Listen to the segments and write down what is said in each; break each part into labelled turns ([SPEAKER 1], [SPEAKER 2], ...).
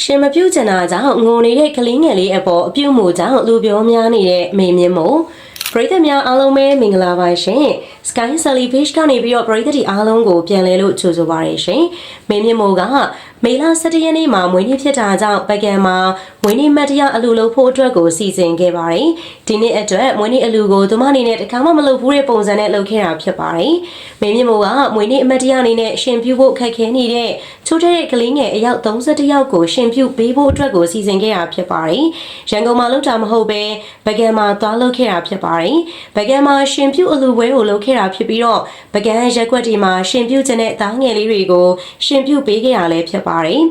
[SPEAKER 1] ရှင်မပြုတ်ကျင်တာကြောင့်ငိုနေတဲ့ကလေးငယ်လေးအပေါ်အပြုတ်မှုကြောင့်လူပြောများနေတဲ့မေမြင့်မို့ပရိသတ်များအားလုံးပဲမင်္ဂလာပါရှင် Sky Sally Page ကနေပြီးတော့ပရိသတ်ဒီအားလုံးကိုပြန်လဲလို့ကြိုဆိုပါရရှင်မေမြင့်မို့က မေလ17ရက်နေ့မှာမွေးနေ့ဖြစ်တာကြောင့်ပကံမှာမွေးနေ့မတ်တရားအလူလုပ်ဖို့အတွက်ကိုစီစဉ်ခဲ့ပါတယ်ဒီနေ့အတွက်မွေးနေ့အလူကိုသူမအနေနဲ့တခါမှမလုပ်ဘူးတဲ့ပုံစံနဲ့လုပ်ခဲ့တာဖြစ်ပါတယ်မေမြင့်မို့ကမွေးနေ့အမတ်တရားအနေနဲ့ရှင်ပြုဖို့ခက်ခဲနေတဲ့ချိုးတဲ့ကလေးငယ်အယောက်31ယောက်ကိုရှင်ပြုပေးဖို့အတွက်ကိုစီစဉ်ခဲ့တာဖြစ်ပါတယ်ရန်ကုန်မှာလုပ်တာမဟုတ်ပဲပကံမှာသွားလုပ်ခဲ့တာဖြစ်ပါတယ်ပကံမှာရှင်ပြုအလူပွဲကိုလုပ်ခဲ့တာဖြစ်ပြီးတော့ပကံရက်ွက်ဒီမှာရှင်ပြုခြင်းတဲ့သားငယ်လေးတွေကိုရှင်ပြုပေးခဲ့ရလဲဖြစ်ပါတယ်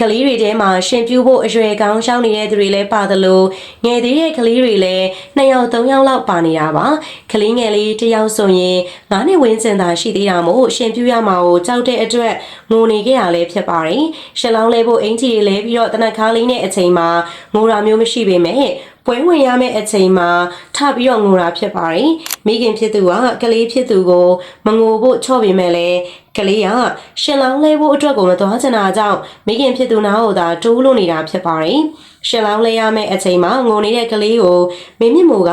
[SPEAKER 1] ကလေးတွေထဲမှာရှင်ပြူဖို့အရွယ်ကောင်းရှောင်းနေတဲ့သူတွေလည်းပါသလိုငယ်သေးတဲ့ကလေးတွေလည်းနှစ်ယောက်သုံးယောက်လောက်ပါနေတာပါကလေးငယ်လေးတစ်ယောက်ဆိုရင်ငါးနှစ်ဝန်းကျင်သာရှိသေးတာမို့ရှင်ပြူရမှာကိုကြောက်တဲ့အတွက်ငိုနေခဲ့ရလဲဖြစ်ပါတယ်ရှလောင်းလဲဖို့အင်ကြီးတွေလဲပြီးတော့တနက်ခါလေးနဲ့အချိန်မှာငိုတာမျိုးမရှိပေမဲ့ပွဲဝင်ရမယ့်အချိန်မှာထပြီးတော့ငိုတာဖြစ်ပါတယ်မိခင်ဖြစ်သူကကလေးဖြစ်သူကိုမငိုဖို့ချော့ပေမဲ့လည်းကလေးကရှင်လောင်းလဲဖို့အတွက်ကိုမသွားချင်တာကြောင့်မိခင်ဖြစ်သူနားကိုသာတိုးလို့နေတာဖြစ်ပါတယ်ရှင်လောင်းလဲရမယ့်အချိန်မှာငိုနေတဲ့ကလေးကိုမင်းမြင့်မိုက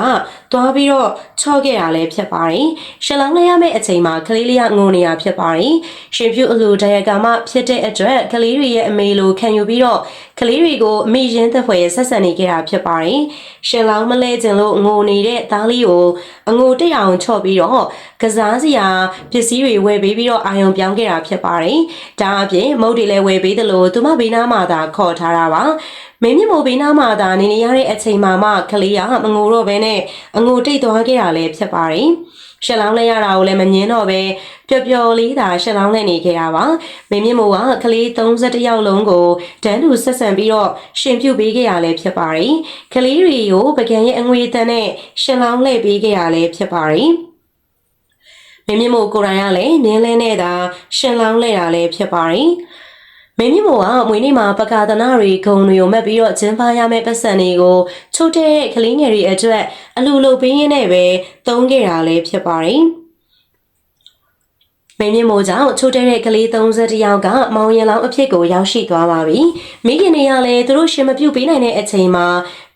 [SPEAKER 1] သွားပြီးတော့ချော့ခဲ့တာလည်းဖြစ်ပါတယ်ရှင်လောင်းလဲရမယ့်အချိန်မှာကလေးလေးကငိုနေတာဖြစ်ပါတယ်ရှင်ဖြူအလူတရကမဖြစ်တဲ့အတွက်ကလေးတွေရဲ့အမေလိုခံယူပြီးတော့ကလေးတွေကိုအမိရင်းသက်ဖွယ်ဆက်ဆံနေကြတာဖြစ်ပါတယ်ရှင်လောင်းမလဲခြင်းလို့ငိုနေတဲ့သားလေးကိုအငိုတက်အောင်ချော့ပြီးတော့ကစားစရာပစ္စည်းတွေဝယ်ပေးပြီးတော့အာယုံပြောင်းခဲ့တာဖြစ်ပါတယ်ဒါအပြင်မုတ်တွေလည်းဝယ်ပေးသလိုသူမဘေးနားမှာသာခေါ်ထားတာပါမင်းမြင့်မိုးဘေးနားမှာသာနေနေရတဲ့အချိန်မှာမှကလေးကမငိုတော့ဘဲနဲ့အငိုတိတ်သွားခဲ့တာလည်းဖြစ်ပါတယ်ရှက်လောင်းလဲရတာကိုလည်းမမြင်တော့ပဲပျော်ပျော်လေးသာရှက်လောင်းလဲနေခဲ့တာပါမင်းမြင့်မိုးကကလေး31ယောက်လုံးကိုတန်းတူဆက်ဆံပြီးတော့ရှင်ပြုတ်ပေးခဲ့ရလဲဖြစ်ပါတယ်ကလေးတွေကိုပကံရဲ့အငွေတန်းနဲ့ရှက်လောင်းလဲပေးခဲ့ရလဲဖြစ်ပါတယ် မင်းမြင့်မို့ကိုယ်တိုင်ကလည်းနင်းလဲနဲ့သာရှင်လောင်းလဲတာလည်းဖြစ်ပါတယ်မင်းမြင့်မို့ကမွေးနေ့မှာပကာသနာတွေဂုံတွေကိုမက်ပြီးတော့ကျင်းပရမယ့်ပတ်စံတွေကိုချုပ်တဲ့ကလေးငယ်တွေအတွက်အလူလူပေးရင်းနဲ့ပဲသုံးခဲ့တာလည်းဖြစ်ပါတယ်မင်းမြင့်မိုးကြောင့်ချိုးတဲ့ကလေး31ယောက်ကမောင်ရင်လောင်းအဖြစ်ကိုရောက်ရှိသွားပါပြီ။မိခင်တွေကလည်းသူတို့ရှင်မပြုတ်ပေးနိုင်တဲ့အချိန်မှာ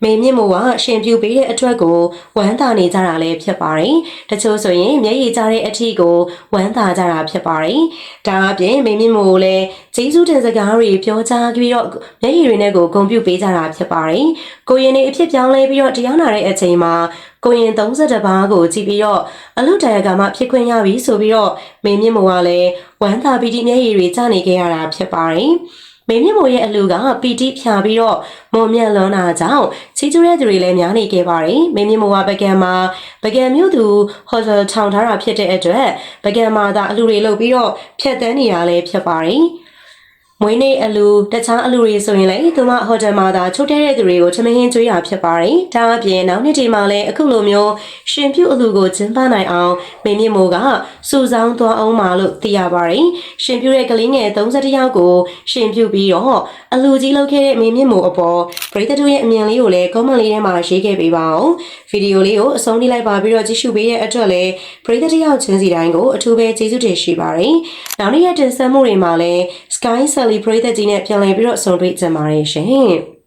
[SPEAKER 1] မင်းမြင့်မိုးကရှင်ပြုတ်ပေးတဲ့အတွက်ကိုဝမ်းသာနေကြတာလည်းဖြစ်ပါတယ်။တချို့ဆိုရင်မျက်ရည်ကျတဲ့အထီကိုဝမ်းသာကြတာဖြစ်ပါတယ်။ဒါအပြင်မင်းမြင့်မိုးကိုလည်းဂျေဇုတင်စကားတွေပြောကြားပြီးတော့မျက်ရည်တွေနဲ့ကိုဂုဏ်ပြုပေးကြတာဖြစ်ပါတယ်။ကိုရင်တွေအဖြစ်ပြောင်းလဲပြီးတော့တရားနာတဲ့အချိန်မှာကိုရင်32ပါးကိုကြည့်ပြီးတော့အလုတရကမှဖြစ်ခွင့်ရပြီဆိုပြီးတော့မင်းမြင့်မိုးကလည်းဝမ်းသာပီတိမျက်ရည်တွေကျနေခဲ့ရတာဖြစ်ပါတယ်။ မင်းမြင့်မိုးရဲ့အလူကပီတိဖြာပြီးတော့မုံမြတ်လွန်တာကြောင့်ချီကျူတဲ့သူတွေလည်းများနေခဲ့ပါတယ်။မင်းမြင့်မိုးကပကံမှာပကံမြို့သူဟိုတယ်ထောင်ထားတာဖြစ်တဲ့အတွက်ပကံမှာသာအလူတွေလုပ်ပြီးတော့ဖြတ်တန်းနေတာလည်းဖြစ်ပါတယ်။ မွေးနေ့အလူတခြားအလူတွေဆိုရင်လည်းသူမဟိုတယ်မှာသာချုပ်တဲ့သူတွေကိုချမင်းကျွေးရဖြစ်ပါတယ်။ဒါအပြင်နောက်နှစ်ဒီမှာလည်းအခုလိုမျိုးရှင်ပြုတ်အလူကိုကျင်းပနိုင်အောင်မင်းမြင့်မိုးကစူဆောင်းသွားအောင်ပါလို့သိရပါတယ်။ရှင်ပြုတ်တဲ့ကလေးငယ်31ယောက်ကိုရှင်ပြုတ်ပြီးတော့အလူကြီးလုပ်ခဲ့တဲ့မင်းမြင့်မိုးအပေါ်ပရိသတ်တို့ရဲ့အမြင်လေးကိုလည်း comment လေးထဲမှာရေးခဲ့ပေးပါအောင်။ဗီဒီယိုလေးကိုအဆုံးထိလိုက်ပါပြီးတော့ကြည့်ရှုပေးတဲ့အတွက်လည်းပရိသတ်တယောက်ချင်းစီတိုင်းကိုအထူးပဲကျေးဇူးတင်ရှိပါတယ်။နောက်နေ့ရက်တင်ဆက်မှုတွေမှာလည်း Sky Celebrate ကြီးနဲ့ပြန်လည်ပြီးတော့ဆုံတွေ့ကြပါရရှင်။